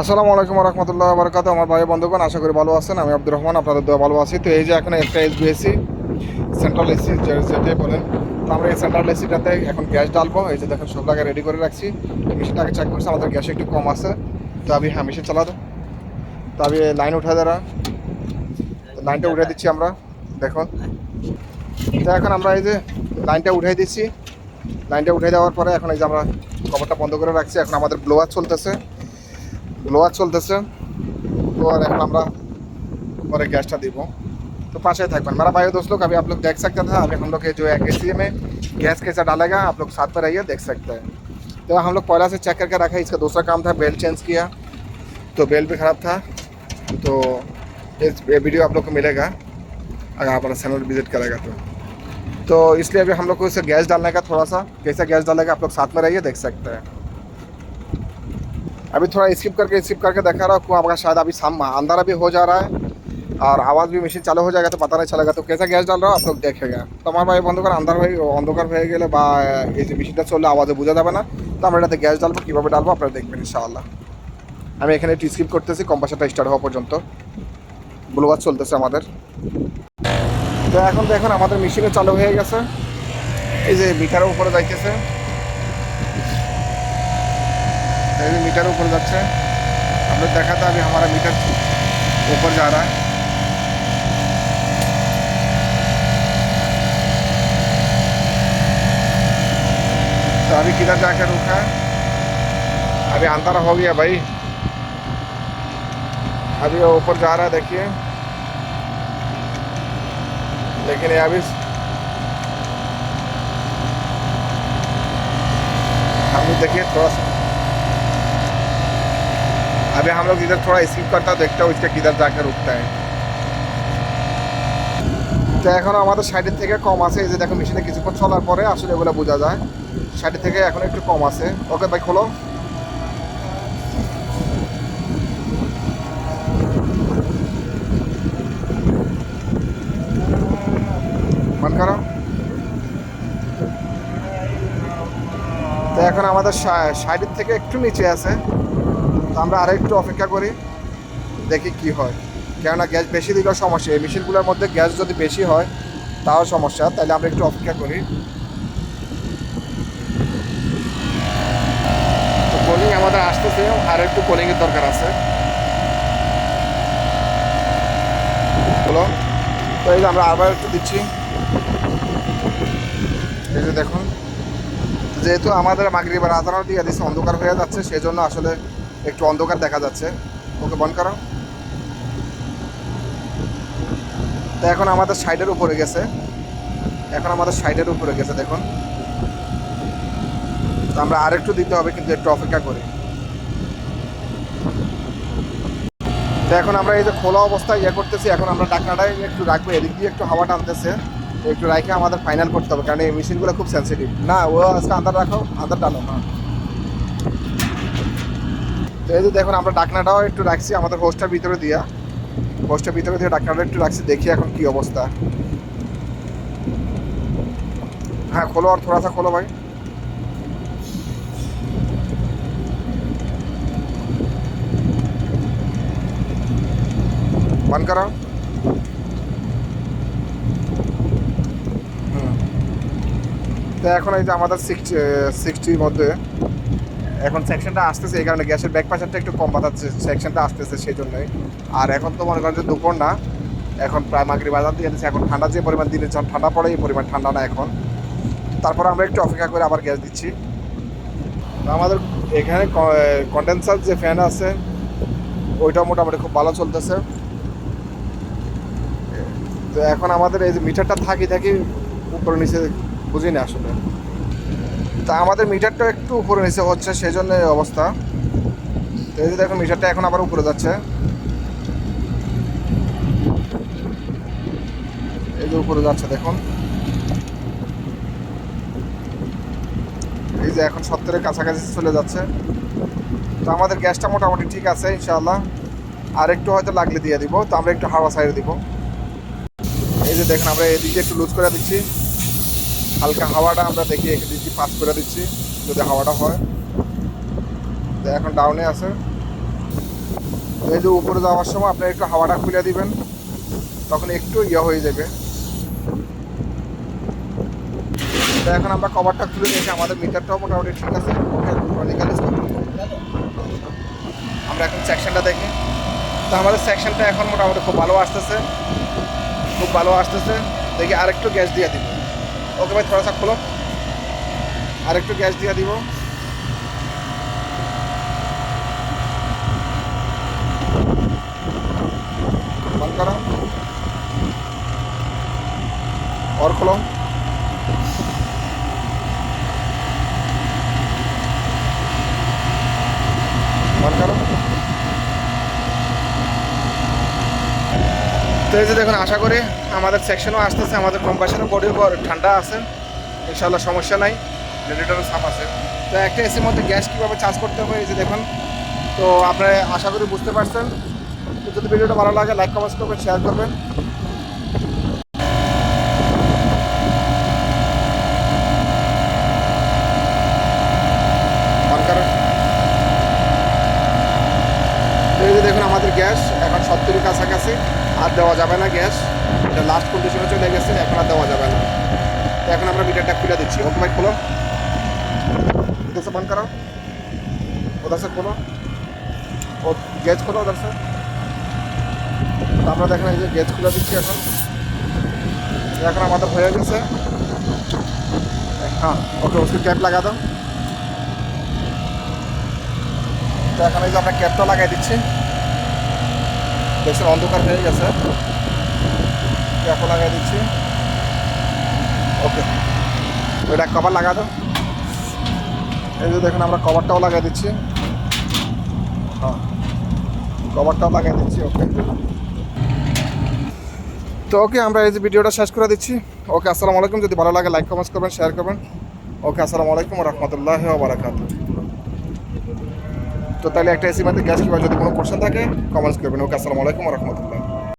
আসসালামু আলাইকুম রহমতুল্লাহ বরকাত আমার ভাই বন্ধুগণ, আশা করি ভালো আছেন। আমি আব্দুর রহমান, আপনাদের দেওয়া ভালো আছি। তো এই যে এখন একটা এসবিএসি সেন্ট্রাল এসি যেটাই বলেন। তো আমরা এই সেন্ট্রাল এসিটাতে এখন গ্যাস ডালবো এই যে দেখেন সব রেডি করে রাখছি। মেশিনটাকে চেক করছি, আমাদের গ্যাস একটু কম আছে। তো আমি হ্যাঁ মেশিন চালা তো আমি লাইন উঠা দেরা লাইনটা উঠে দিচ্ছি আমরা। দেখুন। তো এখন আমরা এই যে লাইনটা উঠাই দিচ্ছি। লাইনটা উঠে দেওয়ার পরে এখন এই যে আমরা কভারটা বন্ধ করে রাখছি। এখন আমাদের ব্লোয়ার চলতেছে। ব্লোয়ার চলতেছে। और এখন আমরা উপরে গ্যাসটা तो पास ही थक मेरा भाई दोस्त लोग अभी आप लोग देख सकते थे अभी हम लोग के जो है एसी में गैस कैसा डालेगा आप लोग साथ पर रहिए देख सकते हैं तो हम लोग पहला से चेक करके रखा इसका दूसरा काम था बेल्ट चेंज किया तो बेल्ट भी ख़राब था तो इस वीडियो आप लोग को मिलेगा अगर आप अपना चैनल विज़िट करेगा तो तो इसलिए अभी हम लोग को इसे गैस डालने का थोड़ा सा, कैसा गैस डालेगा, आप लोग साथ में रहिए, देख सकते हैं। अभी थोड़ा स्किप करके स्किप करके देखा रहा हूँ आपका शायद अभी साम अंदर अभी हो जा रहा है और आवाज़ भी मशीन चालू हो जाएगा तो पता नहीं चलेगा तो कैसा गैस डाल रहा हो आप लोग देखेगा তো আমার ভাই বন্ধুকার আন্ধার হয়ে অন্ধকার হয়ে গেলে বা এই যে মেশিনটা চললে আওয়াজে বোঝা যাবে না তো আমরা এটাতে গ্যাস ডালবো কীভাবে ডালবো আপনারা দেখবেন ইনশাআল্লাহ আমি এখানে একটু স্কিপ করতেছি কম্পাসারটা স্টার্ট হওয়া পর্যন্ত ব্লোয়ার চলতেছে আমাদের তো এখন দেখুন আমাদের মেশিনও চালু হয়ে গেছে এই যে মিটারের উপরে যাইতেছে ये भी मीटर ऊपर जाচ্ছে हम लोग देखा था अभी हमारा मीटर ऊपर जा रहा है। तो अभी किधर जाकर रुका है? अभी अंधारा हो गया भाई। अभी वो ऊपर जा रहा है, देखिए। लेकिन ये अभी हम देखिए, थोड़ा सा अभी हम लोग इधर थोड़ा स्किप करता है देखता हूँ इसका किधर जाकर रुकता है তো এখন আমাদের সাইডের থেকে কম আছে এই যে দেখো মেশিনে কিছুক্ষণ চলার পরে আসলে এগুলো বোঝা যায় সাইডের থেকে এখন একটু কম আছে ওকে ভাই খোলো মন করো তো এখন আমাদের সাইডের থেকে একটু নিচে আছে তো আমরা আরও একটু অপেক্ষা করি, দেখি কি হয়। কেননা গ্যাস বেশি দিলেও সমস্যা। এই মেশিনগুলোর মধ্যে গ্যাস যদি বেশি হয়, তাও সমস্যা। তাহলে আমরা একটু অপেক্ষা করি। তো কোলিং আমাদের আসতেছে, আর একটু কোলিংয়ের দরকার আছে। হলো তো এই যে আমরা আবার একটু দিচ্ছি। এই যে দেখুন, যেহেতু আমাদের মাগরিবার আদানো দিয়ে দিচ্ছে অন্ধকার হয়ে যাচ্ছে সেই জন্য আসলে একটু অন্ধকার দেখা যাচ্ছে। ওকে বন্ধ করো। তো এখন আমাদের সাইডের উপরে গেছে। এখন আমাদের সাইডের উপরে গেছে, দেখুন। তো আমরা আরেকটু দিতে হবে কিন্তু একটু অপেক্ষা করি। তো এখন আমরা এই যে খোলা অবস্থায় ইয়ে করতেছি, এখন আমরা ডাকনাটাই একটু রাখব, এদিক দিয়ে একটু হাওয়া টানতেছে। একটু রাখে আমাদের ফাইনাল করতে হবে, কারণ এই মেশিনগুলো খুব সেন্সিটিভ না, ও আজকে আন্দার রাখো আন্দার টানো হ্যাঁ তো এই যে দেখুন আমরা ডাকনাটাও একটু রাখছি আমাদের হোস্টের ভিতরে দিয়া হোস্টের ভিতরে দিয়ে ডাকনাটা একটু রাখছি দেখি এখন কি অবস্থা হ্যাঁ খোলো আর থোড়া সা খোলো ভাই बंद करो হুম। তো এখন এই যে আমাদের সিক্সটি সিক্সটির মধ্যে এখন সেকশনটা আসতেছে এই কারণে গ্যাসের ব্যাক প্রেশারটা একটু কম বাতাচ্ছে সেকশনটা আসতেছে সেই জন্যই। আর এখন তো মনে করেন যে দুপুর না, এখন প্রায় মাগরি বাজার দিয়ে এখন ঠান্ডা যে পরিমাণ দিনে যখন ঠান্ডা পড়ে এই পরিমাণ ঠান্ডা না এখন। তারপর আমরা একটু অপেক্ষা করে আবার গ্যাস দিচ্ছি। আমাদের এখানে কন্ডেন্সার যে ফ্যান আছে, ওইটা মোটামুটি খুব ভালো চলতেছে। তো এখন আমাদের এই যে মিটারটা থাকি থাকি উপরে নিচে বুঝি না আসলে। তা আমাদের মিটারটা একটু উপরে, নিচে হচ্ছে সেই জন্য অবস্থা। তো এই যে দেখুন মিটারটা এখন আবার উপরে যাচ্ছে। এই যে উপরে যাচ্ছে, দেখুন। এই যে এখন সত্তরের কাছাকাছি চলে যাচ্ছে। তো আমাদের গ্যাসটা মোটামুটি ঠিক আছে, ইনশাআল্লাহ। আর একটু হয়তো লাগলে দিয়ে দিব, তো আমরা একটু হাওয়া সাইডে দিব। এই যে দেখেন, আমরা এদিকে একটু লুজ করে দিচ্ছি। হালকা হাওয়াটা আমরা দেখি, এখানে দিচ্ছি পাস করে দিচ্ছি, যদি হাওয়াটা হয়। তো এখন ডাউনে আছে। এই যে উপরে যাওয়ার সময় আপনি একটু হাওয়াটা খুলে দিবেন, তখন একটু ইয়ে হয়ে যাবে। তো এখন আমরা কভারটা খুলে দিয়েছি আমাদের মিটারটাও মোটামুটি ঠিক আছে। আমরা এখন সেকশনটা দেখি। তো আমাদের সেকশনটা এখন মোটামুটি খুব ভালো আসতেছে। খুব ভালো আসতেছে। দেখি আরেকটু গ্যাস দিয়ে দিব। ओके भाई थोड़ा सा खोलो और एक गैस दिया दीब बंद करो और खोलो बंद करो তো এই যে দেখুন, আশা করি আমাদের সেকশনও আসতেছে, আমাদের কম্পাসেরও বডিও ঠান্ডা আছে। ইনশাল্লাহ সমস্যা নাই রেডিটারও সাফ আছে। তো একটা এসির মধ্যে গ্যাস কীভাবে চার্জ করতে হবে, এই যে দেখুন। তো আপনারা আশা করি বুঝতে পারছেন। তো যদি ভিডিওটা ভালো লাগে লাইক কমেন্ট করবেন। শেয়ার করবেন দেখুন, আমাদের গ্যাস এখন সত্তরের কাছাকাছি, আর দেওয়া যাবে না গ্যাস। এটা লাস্ট কন্ডিশনে চলে গেছে, এখন আর দেওয়া যাবে না। তো এখন আমরা মিটারটা খুলে দিচ্ছি। ওকে ভাই খোলো। উদ্দেশ্যে বন্ধ করো ওদের স্যার খোলো। ও গ্যাস খোলো ওদের স্যার আমরা দেখেন এই যে গ্যাস খুলে দিচ্ছি এখন। এখন আমাদের হয়ে গেছে। হ্যাঁ ওকে ওষুধ ক্যাপ লাগা দাও। তো এখন এই যে আমরা ক্যাপটা লাগাই দিচ্ছি। দেখছেন অন্ধকার হয়ে গেছে। ক্যাপও লাগাই দিচ্ছি। ওকে। ওইটা কভার লাগা দাও। এই যে দেখুন, আমরা কভারটাও লাগাই দিচ্ছি। হ্যাঁ। কভারটাও লাগাই দিচ্ছি, ওকে। তো ওকে, আমরা এই যে ভিডিওটা শেষ করে দিচ্ছি। ওকে, আসসালামু আলাইকুম। যদি ভালো লাগে লাইক কমেন্টস করবেন শেয়ার করবেন। ওকে, আসসালামু আলাইকুম রহমতুল্লাহ বারাকাত তো তাহলে একটা এসি মধ্যে গ্যাস কিংবা যদি কোনো কোশ্চেন থাকে কমেন্টস করবেন। ওকে, আসসালামু আলাইকুম রহমতুল্লাহ।